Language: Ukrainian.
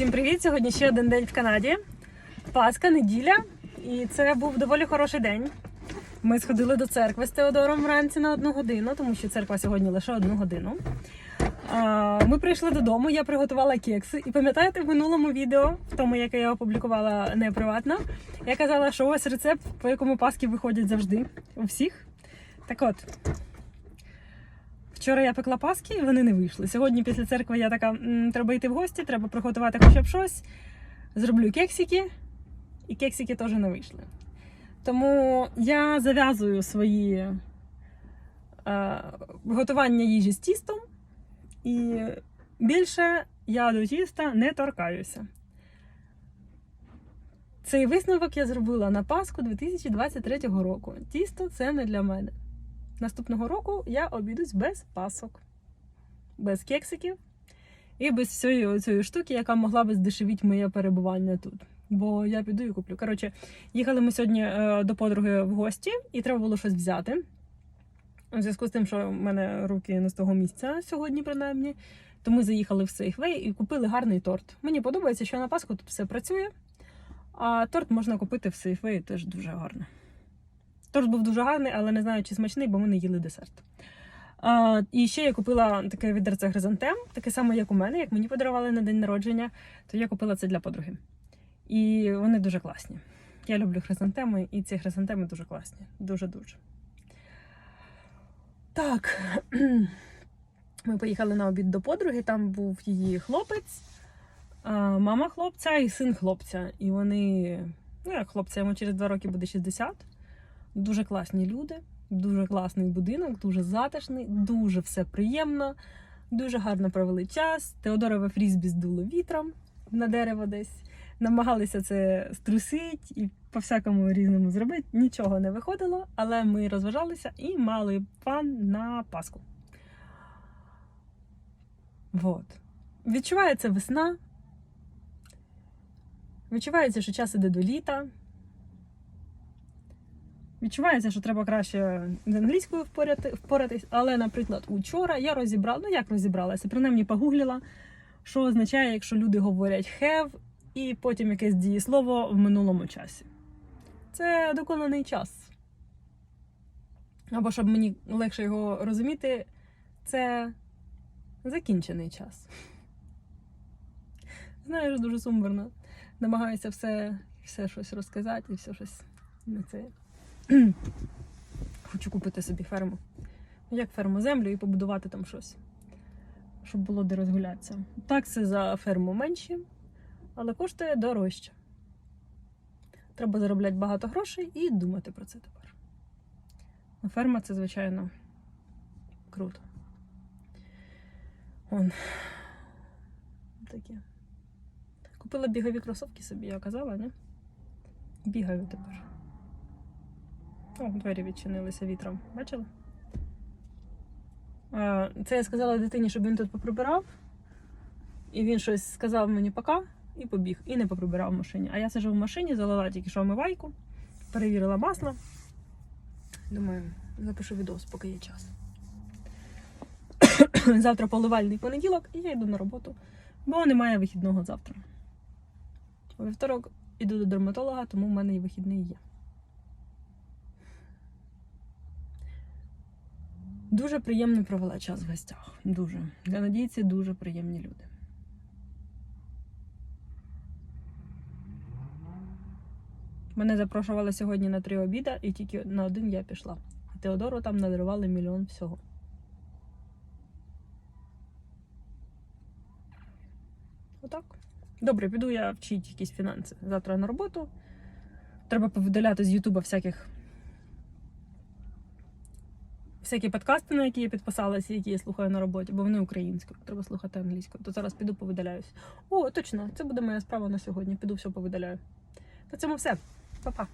Всім привіт! Сьогодні ще один день в Канаді. Пасха, неділя, і це був доволі хороший день. Ми сходили до церкви з Теодором вранці на одну годину, тому що церква сьогодні лише одну годину. Ми прийшли додому, я приготувала кекси. І пам'ятаєте, в минулому відео, в тому, яке я опублікувала не приватно, я казала, що ось рецепт, по якому паски виходять завжди у всіх. Так от, Вчора я пекла паски, і вони не вийшли. Сьогодні після церкви я така, треба йти в гості, треба приготувати хоча б щось. Зроблю кексики, і кексики теж не вийшли. Тому я зав'язую свої е, готування їжі з тістом, і більше я до тіста не торкаюся. Цей висновок я зробила на Пасху 2023 року. Тісто це не для мене. Наступного року я обійдусь без пасок, без кексиків і без всієї цієї штуки, яка могла би здешевіть моє перебування тут. Бо я піду і куплю. Коротше, їхали ми сьогодні е, до подруги в гості, і треба було щось взяти. У зв'язку з тим, що в мене руки не з того місця сьогодні, принаймні. То ми заїхали в Safeway і купили гарний торт. Мені подобається, що на Пасху тут все працює, а торт можна купити в Safeway теж дуже гарно. Торт був дуже гарний, але не знаю, чи смачний, бо ми не їли десерт. А, і ще я купила таке відерце хризантем, таке саме, як у мене, як мені подарували на день народження, то я купила це для подруги. І вони дуже класні. Я люблю хризантеми, і ці хризантеми дуже класні. Дуже-дуже. Так. Ми поїхали на обід до подруги, там був її хлопець, мама хлопця і син хлопця. І вони, ну як хлопця, йому через два роки буде 60. Дуже класні люди, дуже класний будинок, дуже затишний, дуже все приємно, дуже гарно провели час. Теодорове фрізбі здуло вітром на дерево десь. Намагалися це струсить і по-всякому різному зробити. Нічого не виходило, але ми розважалися і мали фан на Пасху. Вот. Відчувається весна. Відчувається, що час іде до літа. Відчувається, що треба краще з англійською впоряти, впоратись, але, наприклад, учора я розібрала, ну як розібралася, принаймні погуглила, що означає, якщо люди говорять have і потім якесь дієслово в минулому часі. Це доконаний час. Або щоб мені легше його розуміти, це закінчений час. Знаєш, дуже сумбурно. Намагаюся все, все щось розказати і все щось не це. Хочу купити собі ферму. Як ферму землю і побудувати там щось, щоб було де розгулятися. Такси за ферму менші, але коштує дорожче. Треба заробляти багато грошей і думати про це тепер. Ферма це, звичайно, круто. Он. Таке. Купила бігові кросовки собі, я казала, не? Бігаю тепер. О, двері відчинилися вітром. Бачили? Це я сказала дитині, щоб він тут поприбирав. І він щось сказав мені пока і побіг. І не поприбирав в машині. А я сижу в машині, залила тільки що омивайку, перевірила масло. Думаю, запишу відос, поки є час. Завтра поливальний понеділок, і я йду на роботу, бо немає вихідного завтра. У вівторок іду до дерматолога, тому в мене і вихідний є. Дуже приємно провела час в гостях. Дуже. Канадійці дуже приємні люди. Мене запрошували сьогодні на три обіда, і тільки на один я пішла. А Теодору там надарували мільйон всього. Отак. Добре, піду я вчити якісь фінанси. Завтра на роботу. Треба повидаляти з Ютуба всяких всякі подкасти, на які я підписалася, які я слухаю на роботі, бо вони українською. Треба слухати англійською. То зараз піду повидаляюсь. О, точно, це буде моя справа на сьогодні. Піду все повидаляю. На цьому все. Па-па.